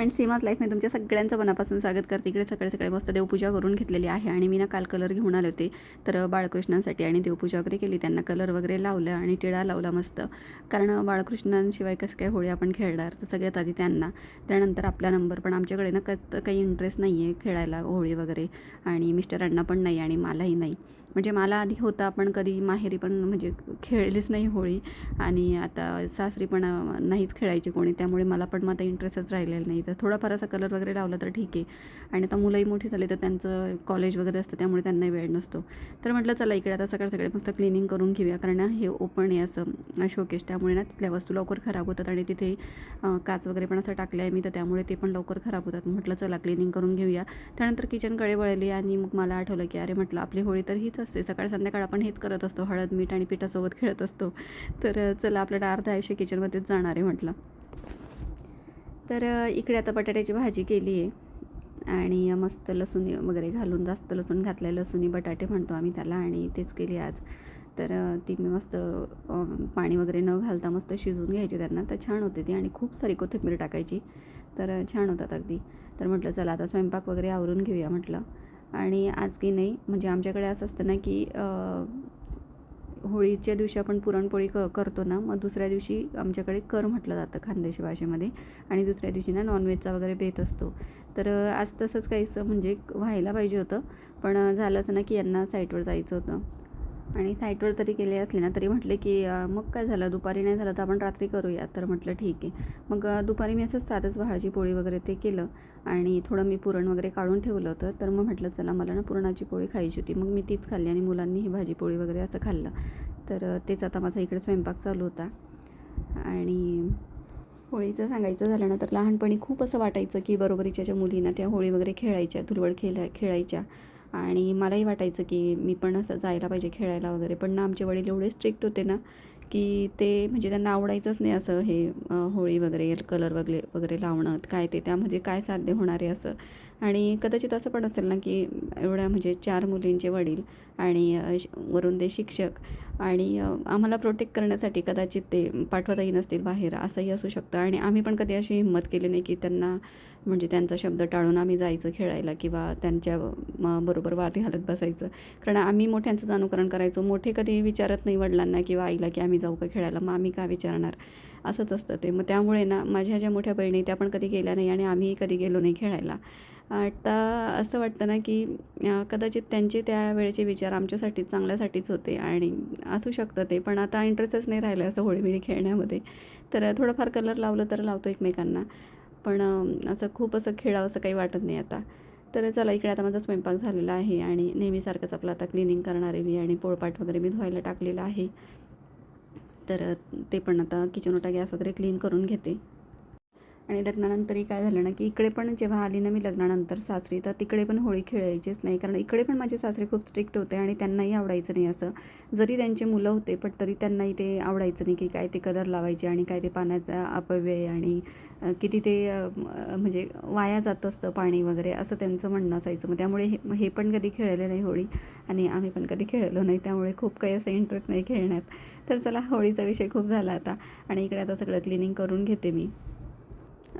Friends Seema's मी तुमच्या सगळ्यांचं मनापासून स्वागत करते. इकडे सकाळी सकाळी मस्त देवपूजा करून घेतलेली आहे आणि मी ना काल कलर घेऊन आले होते. तर बाळकृष्णांसाठी आणि देवपूजा वगैरे केली. त्यांना कलर वगैरे लावलं आणि टिळा लावला मस्त. कारण बाळकृष्णांशिवाय कसं काय होळी आपण खेळणार? तर सगळ्यात आधी त्यांना. त्यानंतर आपला नंबर पण आमच्याकडे ना क काही इंटरेस्ट नाही आहे खेळायला होळी वगैरे. आणि मिस्टरांना पण नाही आणि मलाही नाही. म्हणजे मला आधी होता पण कधी माहेरी पण म्हणजे खेळलीच नाही होळी. आणि आता सासरी पण नाहीच खेळायची कोणी. त्यामुळे मला पण मग आता इंटरेस्टच राहिलेला नाही. तर थोडाफार असा कलर वगैरे लावला तर ठीक आहे. आणि आता मुलंही मोठी झाली तर त्यांचं कॉलेज वगैरे असतं त्यामुळे त्यांनाही वेळ नसतो. तर म्हटलं चला इकडे आता सकाळ सकाळी मस्त क्लिनिंग करून घेऊया कारण हे ओपन आहे असं शोकेश त्यामुळे ना तिथल्या वस्तू लवकर खराब होतात आणि तिथे काच वगैरे पण असं टाकलं आहे मी तर त्यामुळे ते पण लवकर खराब होतात. म्हटलं चला क्लिनिंग करून घेऊया. त्यानंतर किचनकडे वळली आणि मग मला आठवलं की अरे म्हटलं आपली होळी तर हीच असते. सकाळ संध्याकाळ आपण हेच करत असतो हळद मीठ आणि पिठासोबत खेळत असतो. तर चला आपलं अर्धा आयुष्य किचनमध्येच जाणार आहे म्हटलं. तर इकडे आता बटाट्याची भाजी केली आहे. आणि मस्त लसूण वगैरे घालून जास्त लसूण घातलं लसूणी बटाटे म्हणतो आम्ही त्याला आणि तेच केली आज. तर ती मी मस्त पाणी वगैरे न घालता मस्त शिजवून घ्यायची त्यांना. तर छान होते ती आणि खूप सारी कोथिंबीर टाकायची. तर छान होतात अगदी. तर म्हटलं चला आता स्वयंपाक वगैरे आवरून घेऊया म्हटलं. आणि आज की नाही म्हणजे आमच्याकडे असं असतं ना की होळीच्या दिवशी आपण पुरणपोळी क करतो ना मग दुसऱ्या दिवशी आमच्याकडे कर म्हटलं जातं खानदेशी भाषेमध्ये आणि दुसऱ्या दिवशी ना नॉनव्हेजचा वगैरे बेत असतो. तर आज तसंच काहीसं म्हणजे व्हायला पाहिजे होतं पण झालं असं ना की यांना साईटवर जायचं होतं. आणि साईटवर तरी केले असले ना तरी म्हटले की मग काय झालं? दुपारी नाही झालं तर आपण रात्री करूया. तर म्हटलं ठीक आहे. मग दुपारी मी असंच साधंच भाजी पोळी वगैरे ते केलं आणि थोडं मी पुरण वगैरे काढून ठेवलं होतं. तर मग म्हटलं चला मला ना पुरणाची पोळी खायची होती. मग मी तीच खाल्ली आणि मुलांनी ही भाजी पोळी वगैरे असं खाल्लं. तर तेच आता माझा इकडे स्वयंपाक चालू होता. आणि होळीचं सांगायचं झालं ना तर लहानपणी खूप असं वाटायचं की बरोबरीच्या ज्या मुलींना त्या होळी वगैरे खेळायच्या धुलवड खेळा खेळायच्या. आणि मलाही वाटायचं की मी पण असं जायला पाहिजे खेळायला वगैरे. पण ना आमचे वडील एवढे स्ट्रिक्ट होते ना की ते म्हणजे त्यांना आवडायचंच नाही असं हे होळी वगैरे कलर वगैरे वगैरे लावणं काय ते त्यामध्ये काय साध्य होणार आहे असं. आणि कदाचित असं पण असेल ना की एवढ्या म्हणजे चार मुलींचे वडील आणि वरून ते शिक्षक आणि आम्हाला प्रोटेक्ट करण्यासाठी कदाचित ते पाठवताही नसतील बाहेर असंही असू शकतं. आणि आम्ही पण कधी अशी हिंमत केली नाही की त्यांना म्हणजे त्यांचा शब्द टाळून आम्ही जायचं खेळायला किंवा त्यांच्या म, बरोबर वाद घालत बसायचं. कारण आम्ही मोठ्यांचंच अनुकरण करायचो. मोठे कधी विचारत नाही वडिलांना किंवा आईला की आम्ही जाऊ का खेळायला? मग आम्ही का विचारणार? असंच असतं ते. मग त्यामुळे ना माझ्या ज्या मोठ्या बहिणी त्या पण कधी गेल्या नाही आणि आम्हीही कधी गेलो नाही खेळायला. आता असं वाटतं ना की कदाचित त्यांचे त्या वेळेचे विचार आमच्यासाठी चांगल्यासाठीच होते आणि असू शकतं ते. पण आता इंटरेस्टच नाही राहिलं असं होळीमिळी खेळण्यामध्ये. तर थोडंफार कलर लावलं तर लावतो एकमेकांना. पण असं खूप असं खेळावं असं काही वाटत नाही आता. तर चला इकडे आता माझा स्वयंपाक झालेला आहे आणि नेहमीसारखंच आपलं आता क्लिनिंग करणार आहे मी आणि पोळपाट वगैरे मी धुवायला टाकलेलं आहे. तर ते पण आता किचन ओटा गॅस वगैरे क्लीन करून घेते. आणि लग्नानंतरही काय झालं ना की इकडे पण जेव्हा आली ना मी लग्नानंतर सासरी तर तिकडे पण होळी खेळायचीच नाही. कारण इकडे पण माझे सासरे खूप स्ट्रिक्ट होते आणि त्यांनाही आवडायचं नाही असं. जरी त्यांचे मुलं होते पण तरी त्यांनाही ते आवडायचं नाही की काय ते कलर लावायचे आणि काय ते पाण्याचा अपव्यय आणि किती ते म्हणजे वाया जात असतं पाणी वगैरे असं त्यांचं म्हणणं असायचं. मग त्यामुळे हे हे पण कधी खेळले नाही होळी आणि आम्ही पण कधी खेळलो नाही. त्यामुळे खूप काही असं इंटरेस्ट नाही खेळण्यात. तर चला होळीचा विषय खूप झाला आता आणि इकडे आता सगळं क्लिनिंग करून घेते मी.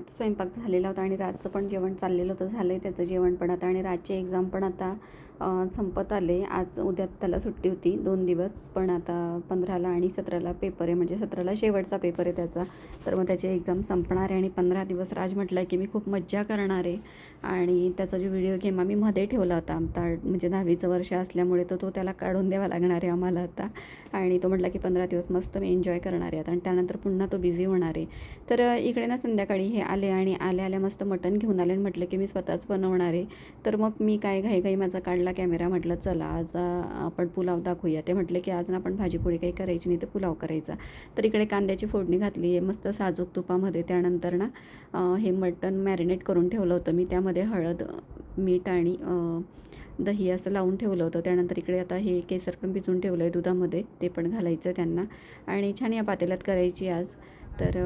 आता स्वयंपाक झालेला होता आणि रातचं पण जेवण चाललेलं होतं झालं आहे त्याचं जेवण पण आता आणि रातचे एक्झाम पण आता संपत आले. आज उद्या त्याला सुट्टी होती दोन दिवस. पण आता पंधराला आणि सतराला पेपर आहे. म्हणजे सतराला शेवटचा पेपर आहे त्याचा. तर मग त्याची एक्झाम संपणार आहे आणि पंधरा दिवस राज म्हटलं की मी खूप मज्जा करणार आहे. आणि त्याचा जो व्हिडिओ गेम आम्ही मध्ये ठेवला होता आमचा म्हणजे दहावीचं वर्ष असल्यामुळे तो तो त्याला काढून द्यावा लागणार आहे आम्हाला आता. आणि तो म्हटला की पंधरा दिवस मस्त मी एन्जॉय करणार आहे. आता आणि त्यानंतर पुन्हा तो बिझी होणार आहे. तर इकडे ना संध्याकाळी हे आले आणि आल्या आल्या मस्त मटण घेऊन आले आणि म्हटलं की मी स्वतःच बनवणार आहे. तर मग मी काय घाईघाई माझा काढला कॅमेरा म्हटलं चला आज आपण पुलाव दाखवूया. ते म्हटले की आज ना आपण भाजीपोळी काही करायची नाही तर पुलाव करायचा. तर इकडे कांद्याची फोडणी घातली आहे मस्त साजूक तुपामध्ये. त्यानंतर ना हे मटण मॅरिनेट करून ठेवलं होतं. मी त्यामध्ये हळद मीठ आणि दही असं लावून ठेवलं होतं. त्यानंतर इकडे आता हे केसर पण भिजवून ठेवलं आहे दुधामध्ये. ते पण घालायचं त्यांना. आणि छान या पातेल्यात करायची आज. तर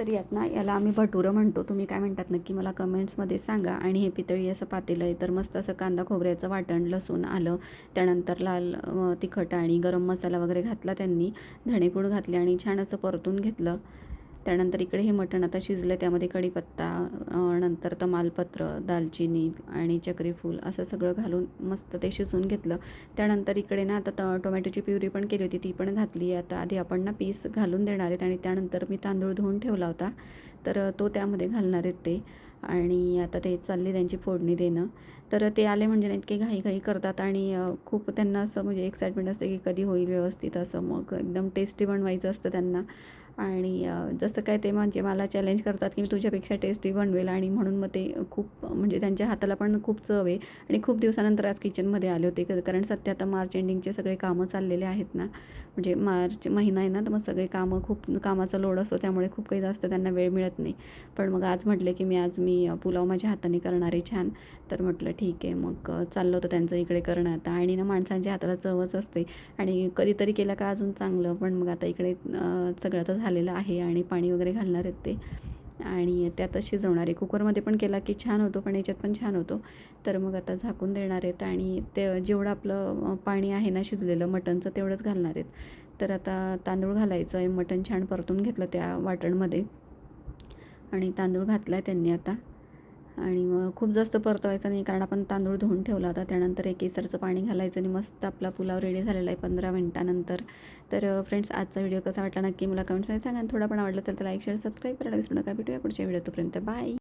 तर यात ना याला आम्ही भटुरं म्हणतो. तुम्ही काय म्हणतात नक्की मला कमेंट्समध्ये सांगा. आणि हे पितळी असं पातेलं आहे तर मस्त असं कांदा खोबऱ्याचं वाटण लसूण आलं. त्यानंतर लाल तिखट आणि गरम मसाला वगैरे घातला त्यांनी. धणेपूड घातले आणि छान असं परतून घेतलं. त्यानंतर इकडे हे मटण आता शिजलं त्यामध्ये कढीपत्ता नंतर तमालपत्र दालचिनी आणि चक्रीफूल असं सगळं घालून मस्त ते शिजवून घेतलं. त्यानंतर इकडे ना आता त टोमॅटोची प्युरी पण केली होती ती पण घातली. आता आधी आपण ना पीस घालून देणार आहेत आणि त्यानंतर मी तांदूळ धुवून ठेवला होता. तर तो त्यामध्ये घालणार आहेत ते. आणि आता ते चालले त्यांची फोडणी देणं. तर ते आले म्हणजे ना इतके घाई-घाई करतात आणि खूप त्यांना असं म्हणजे एक्साइटमेंट असते की कधी होईल व्यवस्थित असं. मग एकदम टेस्टी बनवायचं असतं त्यांना. आणि जसं काय ते म्हणजे मला चॅलेंज करतात की मी तुझ्यापेक्षा टेस्टी बनवेल आणि म्हणून मग ते खूप म्हणजे त्यांच्या हाताला पण खूप चव आहे. आणि खूप दिवसानंतर आज किचनमध्ये आले होते. क- कारण सध्या आता मार्च एंडिंगचे सगळे कामं चाललेले आहेत ना. म्हणजे मार्च महिना आहे ना तर मग सगळे कामं खूप कामाचा लोड असतो. त्यामुळे खूप काही जास्त त्यांना वेळ मिळत नाही. पण मग आज म्हटले की मी आज मी पुलाव माझ्या हाताने करणार आहे छान. तर म्हटलं ठीक आहे. मग चाललं होतं त्यांचं इकडे करणं आता. आणि ना माणसांच्या हाताला चवच असते. आणि कधीतरी केलं का अजून चांगलं. पण मग आता इकडे सगळं तर झालं झालेलं आहे आणि पाणी वगैरे घालणार आहेत ते. आणि त्यातच शिजवणार आहे कुकरमध्ये पण केला की छान होतो पण याच्यात पण छान होतो. तर मग आता झाकून देणार आहेत आणि ते जेवढं आपलं पाणी आहे ना शिजलेलं मटणचं तेवढंच घालणार आहेत. तर आता तांदूळ घालायचं आहे मटण छान परतून घेतलं त्या वाटणमध्ये. आणि तांदूळ घातला आहे त्यांनी आता. आणि मग खूप जास्त परतवायचं नाही कारण आपण तांदूळ धुवून ठेवला होता. त्यानंतर एक केसरचं पाणी घालायचं आणि मस्त आपला पुलाव रेडी झालेला आहे पंधरा मिनटानंतर. तर फ्रेंड्स आजचा व्हिडिओ कसा वाटला नक्की मला कमेंट्समध्ये सांगा. थोडा पण आवडला तर लाईक शेअर सबस्क्राईब करायला विसरू नका. भेटूया पुढच्या व्हिडिओ तोपर्यंत. बाय